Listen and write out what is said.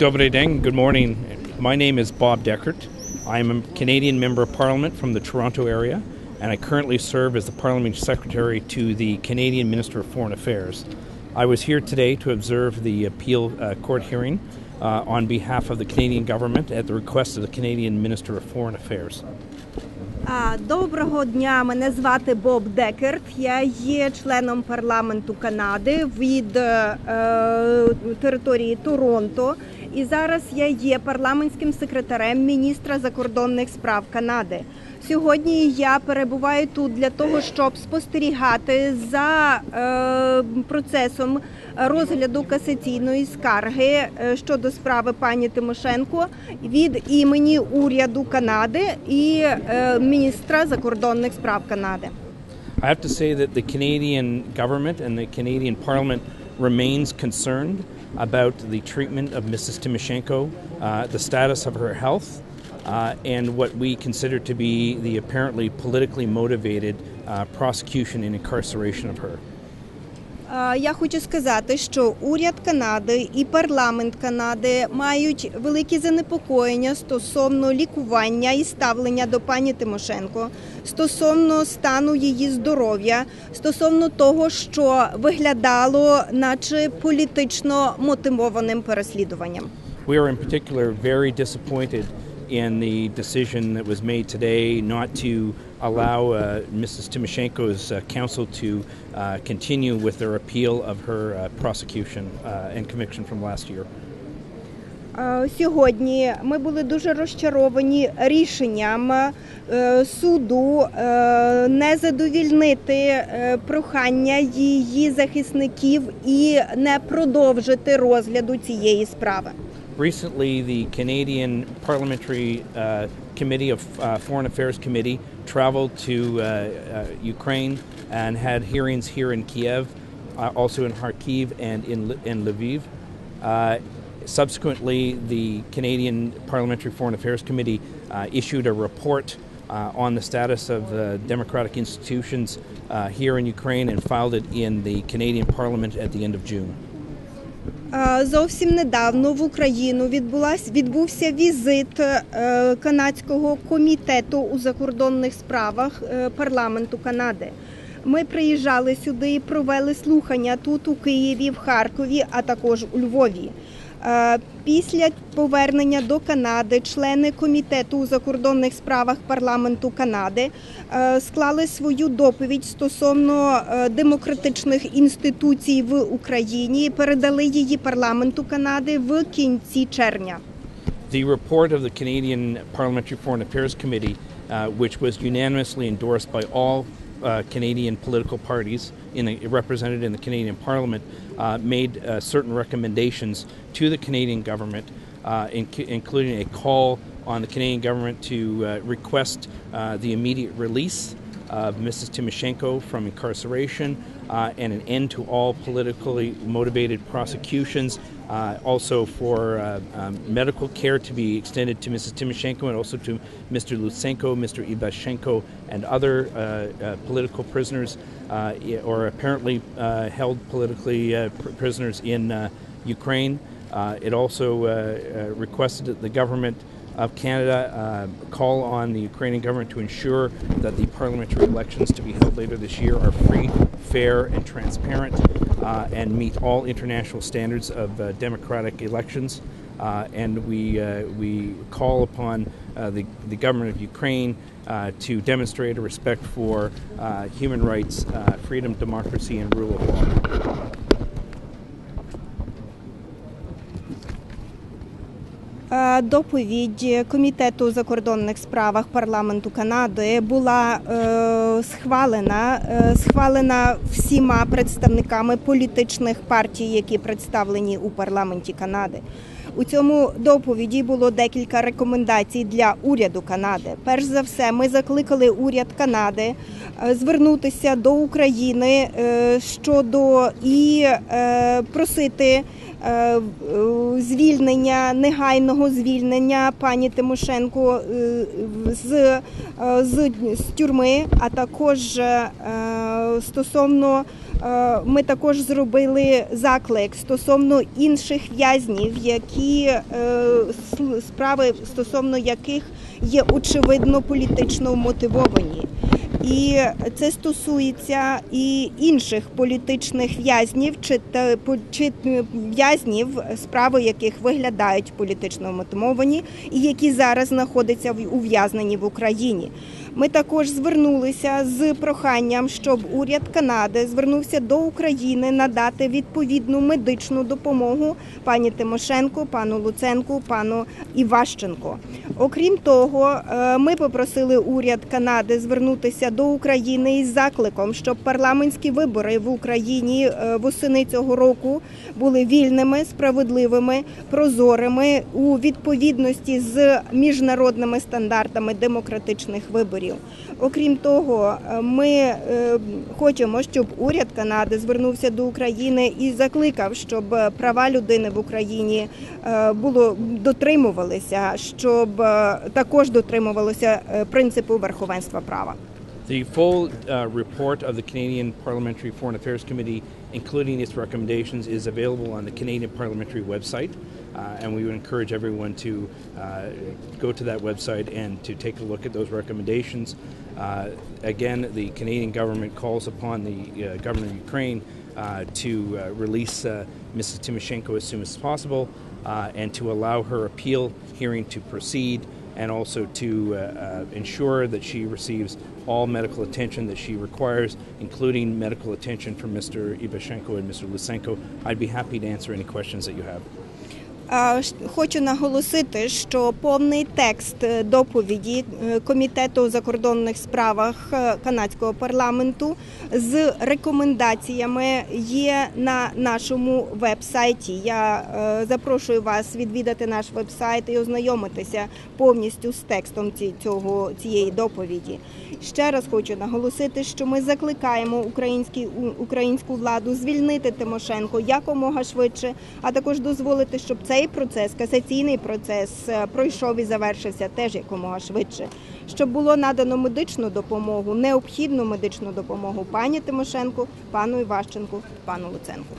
Добрий день. Good morning. My name is Bob Deckert. I'm a Canadian Member of Parliament from the Toronto area, and I currently serve as the Parliamentary Secretary to the Canadian Minister of Foreign Affairs. I was here today to observe the appeal uh, court hearing uh, on behalf of the Canadian government at the request of the Canadian Minister of Foreign Affairs. А, Доброго дня, мене звати Боб Декерт. Я є членом парламенту Канади від е, території Торонто. І зараз я є парламентським секретарем міністра закордонних справ Канади. Сьогодні я перебуваю тут для того, щоб спостерігати за е, процесом розгляду касаційної скарги е, щодо справи пані Тимошенко від імені уряду Канади і е, міністра закордонних справ Канади. I have to say that the Canadian government and the Canadian Parliament remains concerned about the treatment of Mrs. Timoshenko, uh, the status of her health, uh, and what we consider to be the apparently politically motivated uh, prosecution and incarceration of her. Я хочу сказати, що уряд Канади і парламент Канади мають великі занепокоєння стосовно лікування і ставлення до пані Тимошенко, стосовно стану її здоров'я, стосовно того, що виглядало, наче політично мотивованим переслідуванням. We are particular very disappointed in the decision that was made today not to allow uh, Mrs. Timoshenko's uh, counsel to uh, continue with their appeal of her uh, prosecution uh, and conviction from last year. Е, Сьогодні ми були дуже розчаровані рішенням е, суду е, не задовільнити е, прохання її захисників і не продовжити розгляду цієї справи. Recently, the Canadian Parliamentary uh, Committee of uh, Foreign Affairs Committee traveled to uh, uh, Ukraine and had hearings here in Kiev, uh, also in Kharkiv and in, in Lviv. Uh, subsequently, the Canadian Parliamentary Foreign Affairs Committee issued a report on the status of uh, democratic institutions here in Ukraine and filed it in the Canadian Parliament at the end of June. Зовсім недавно в Україну відбулась відбувся візит е, канадського комітету у закордонних справах е, парламенту Канади. Ми приїжджали сюди і провели слухання тут у Києві, в Харкові, а також у Львові. Е, Після повернення до Канади члени комітету у закордонних справах парламенту Канади е, склали свою доповідь стосовно е, демократичних інституцій в Україні і передали її парламенту Канади в кінці червня. The report of the Canadian Parliamentary Foreign Affairs Committee, uh, which was unanimously endorsed by all uh, Canadian political parties in the, represented in the Canadian Parliament, uh, made uh, certain recommendations to the Canadian government, uh, inc- including a call on the Canadian government to uh, request uh, the immediate release of Mrs. Timoshenko from incarceration uh, and an end to all politically motivated prosecutions. Uh, also, for uh, um, medical care to be extended to Mrs. Timoshenko and also to Mr. Lutsenko, Mr. Ivashenko, and other uh, uh, political prisoners uh, or apparently uh, held politically pr- prisoners in Ukraine. It also requested that the government of Canada uh, call on the Ukrainian government to ensure that the parliamentary elections to be held later this year are free, fair, and transparent uh, and meet all international standards of uh, democratic elections. Uh, and we, uh, we call upon uh, the, the government of Ukraine to demonstrate a respect for human rights, freedom, democracy, and rule of law. Доповідь комітету у закордонних справах парламенту Канади була е, схвалена, е, схвалена всіма представниками політичних партій, які представлені у парламенті Канади. У цьому доповіді було декілька рекомендацій для уряду Канади. Перш за все, ми закликали уряд Канади е, звернутися до України е, щодо і е, просити звільнення негайного звільнення пані Тимошенко з, з, з тюрми, а також стосовно е, ми також зробили заклик стосовно інших в'язнів, які е, справи стосовно яких є очевидно політично мотивовані. І це стосується і інших політичних в'язнів, чи, та, чи е, в'язнів, справи яких виглядають політично мотивовані, і які зараз знаходяться в- ув'язнені в Україні. Ми також звернулися з проханням, щоб уряд Канади звернувся до України надати відповідну медичну допомогу пані Тимошенко, пану Луценку, пану Іващенко. Окрім того, е, ми попросили уряд Канади звернутися до України із закликом, щоб парламентські вибори в Україні е, восени цього року були вільними, справедливими, прозорими у відповідності з міжнародними стандартами демократичних виборів. Окрім того, е, ми е, хочемо, щоб уряд Канади звернувся до України і закликав, щоб е, права людини в Україні було дотримувалися, щоб також дотримувалося принципу верховенства права. The full uh, report of the Canadian Parliamentary Foreign Affairs Committee, including its recommendations, is available on the Canadian Parliamentary website. Uh, and we would encourage everyone to uh, go to that website and to take a look at those recommendations. Uh, again, the Canadian government calls upon the government of Ukraine to release Mrs. Timoshenko as soon as possible and to allow her appeal hearing to proceed and also to uh, uh, ensure that she receives all medical attention that she requires, including medical attention from Mr. Ibashenko and Mr. Lysenko. I'd be happy to answer any questions that you have. Хочу наголосити, що повний текст е, доповіді е, Комітету у закордонних справах е, канадського парламенту з рекомендаціями є на нашому веб-сайті. Я запрошую вас відвідати наш веб-сайт і ознайомитися повністю з текстом цього цієї доповіді. Ще раз хочу наголосити, що ми закликаємо українську владу звільнити Тимошенко якомога швидше, а також дозволити, щоб цей процес, касаційний процес, е, пройшов і завершився теж якомога швидше. Щоб було надано медичну допомогу, необхідну медичну допомогу пані Тимошенко, пану Іващенку, пану Луценку.